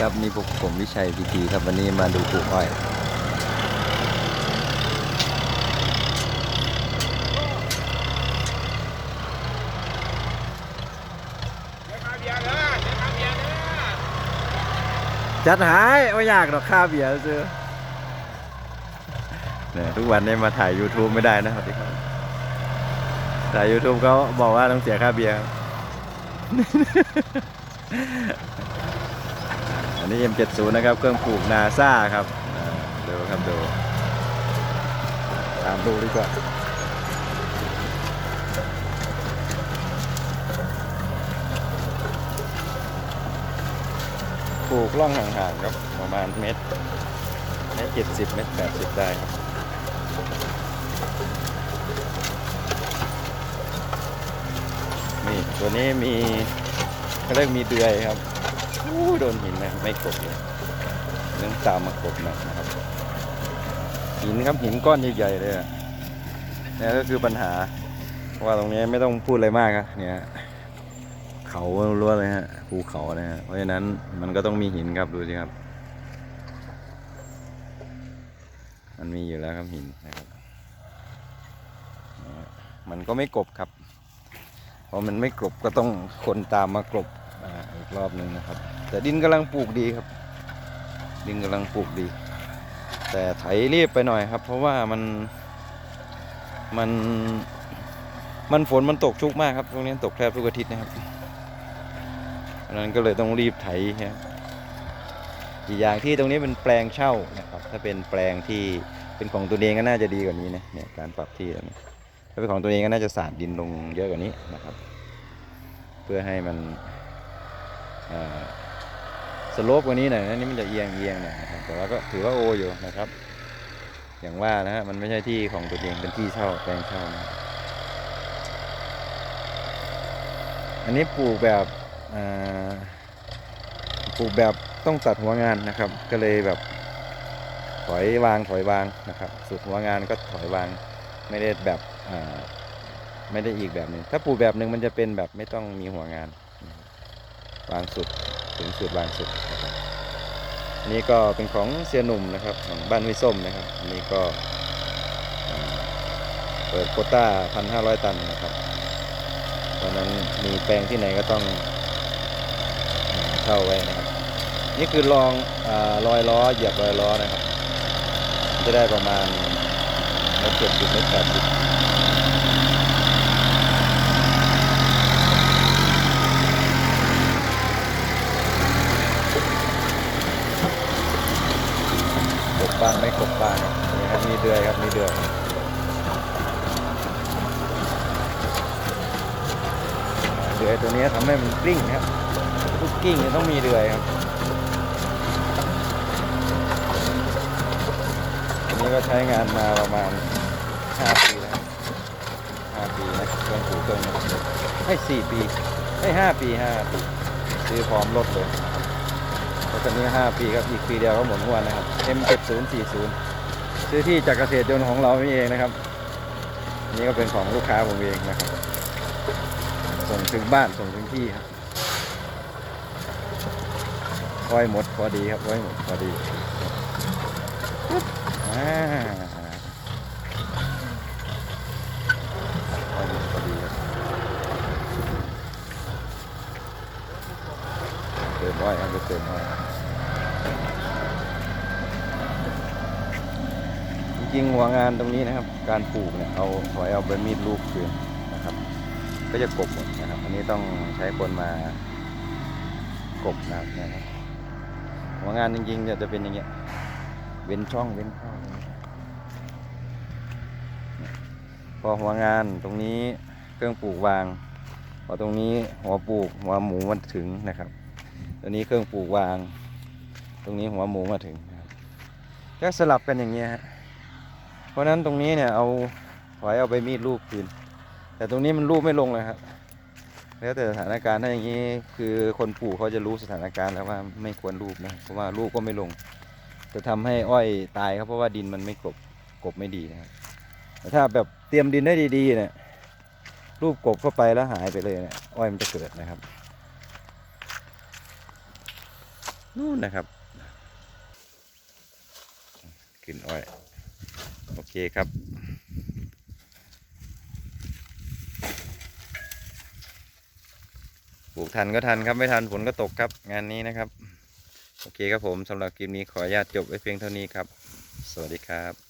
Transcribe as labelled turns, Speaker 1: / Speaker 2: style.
Speaker 1: ครับนี่พวกผมวิชัยพีทีครับวันนี้มาดูปลูกอ้อย
Speaker 2: เดี๋ยวข้าวเบียร์เด้อเดี๋ยวข้าวเบียร์เด้อ
Speaker 1: จัดหายไม่อยากหรอกค่าเบียร์ซื้อเนี่ยทุกวันนี้มาถ่าย YouTube ไม่ได้นะครับที่เขาถ่าย YouTube เขาบอกว่าต้องเสียค่าเบียร์ครับอั นี้ M70 นะครับ เครื่องปลูกนาซาครับอ่าดูครับดูตามดูดีกว่าปลูกล่องห่างๆครับ ประมาณเมตรเมตรเจ็ดสิบเมตรแปดสิบได้ครับนี่ตัวนี้มีเขาเรียกมีเดือยครับ อู้โดนหินนะไม่กบเลยเรื่องตามมากบนะครับ หินครับหินก้อนใหญ่ๆเลยนี่ก็คือปัญหาว่าตรงนี้ไม่ต้องพูดอะไรมากครับเนี่ยเขาล้วนเลยฮะภูเขานะฮะเพราะฉะนั้นมันก็ต้องมีหินครับดูสิครับ มันมีอยู่แล้วครับหินนะครับมันก็ไม่กลบครับพอมันไม่กลบก็ต้องคนตามมากลบ รอบหนึ่งนะครับ แต่ดินกำลังปลูกดีครับ ดินกำลังปลูกดี แต่ไถรีบไปหน่อยครับ เพราะว่ามันมันมันฝนมันตกชุกมากครับตรงนี้ตกแทบทุกอาทิตย์นะครับอันนั้นก็เลยต้องรีบไถครับอีกอย่างที่ตรงนี้เป็นแปลงเช่านะครับ ถ้าเป็นแปลงที่เป็นของตัวเองก็น่าจะดีกว่านี้นะเนี่ยการปรับที่ตรงนี้ถ้าเป็นของตัวเองก็น่าจะสาดดินลงเยอะกว่านี้นะครับ เพื่อให้มัน สโลปกว่านี้หน่อยนะนี่มันจะเอียงเอียงหน่อยนะครับแต่ว่าก็ถือว่าโออยู่นะครับ อย่างว่านะฮะมันไม่ใช่ที่ของตัวเองเป็นที่เช่าแปลงเช่านะอันนี้ปลูกแบบปลูกแบบต้องตัดหัวงานนะครับ ก็เลยแบบถอยวางถอยวางนะครับสุดหัวงานก็ถอยวางไม่ได้แบบไม่ได้อีกแบบหนึ่งถ้าปลูกแบบหนึ่งมันจะเป็นแบบไม่ต้องมีหัวงาน วางสุดถึงสุดวางสุดนะครับนี่ก็เป็นของเสียหนุ่มนะครับของบ้านห้วยส้มนะครับนี่ก็เปิดโคต้าพันห้าร้อยตันนะครับตอนนั้นมีแปลงที่ไหนก็ต้องเข้าไว้นะครับ นี่คือลองอลอยล้อเหยียบลอยล้อนะครับ จะได้ประมาณเมตรเจ็ดสิบเมตรแปดสิบ บ้างไม่กบบ้างครับนี่ครับมีเดือยครับมีเดือยเดือยตัวนี้ทำให้มันกลิ้งครับทุกกิ้งต้องมีเดือยครับอันนี้ก็ใช้งานมาประมาณ 5 ปีแล้ว5ปีนะเครื่องถูเครื่องนี้ให้4ปีให้5ปี5ปีซื้อพร้อมรถเลย รถคันนี้ 5 ปีครับ อีกปีเดียวก็หมดงวดนะครับ M7040 ซื้อที่จากเกษตรยนต์ของเราเองนะครับ นี่ก็เป็นของลูกค้าผมเองนะครับ ส่งถึงบ้านส่งถึงที่ครับค่อยหมดพอดีครับค่อยหมดพอดีอ่าไว้หมดพอดีครับ เติมไว้ครับเติมไว้จริงหัวงานตรงนี้นะครับ การปลูกเนี่ยเอาถอยเอาใบมีดลูกคืนนะครับ ก็จะกบหมดนะครับ อันนี้ต้องใช้คนมากบนะครับนะครับหัวงานจริงๆจะจะเป็นอย่างเงี้ยเว้นช่องเว้นช่องพอหัวงานตรงนี้เครื่องปลูกวางพอตรงนี้หัวปลูกหัวหมูมันถึงนะครับ ตัวนี้เครื่องปลูกวาง ตรงนี้หัวหมูมาถึงนะครับก็สลับกันอย่างเงี้ยฮะเพราะนั้นตรงนี้เนี่ยเอาถอยเอาไปมีดลูกคืน แต่ตรงนี้มันรูปไม่ลงเลยครับแล้วแต่สถานการณ์ถ้าอย่างนี้คือคนปลูกเขาจะรู้สถานการณ์แล้วว่าไม่ควรรูปนะเพราะว่ารูปก็ไม่ลง จะทำให้อ้อยตายครับเพราะว่าดินมันไม่กลบกบไม่ดีนะครับแต่ถ้าแบบเตรียมดินได้ดีๆเนี่ยรูปกบเข้าไปแล้วหายไปเลยเนี่ยอ้อยมันจะเกิดนะครับ นู่นนะครับขึ้นอ้อยโอเคครับปลูกทันก็ทันครับไม่ทันฝนก็ตกครับงานนี้นะครับ โอเคครับผมสำหรับคลิปนี้ขออนุญาตจบไว้เพียงเท่านี้ครับ สวัสดีครับ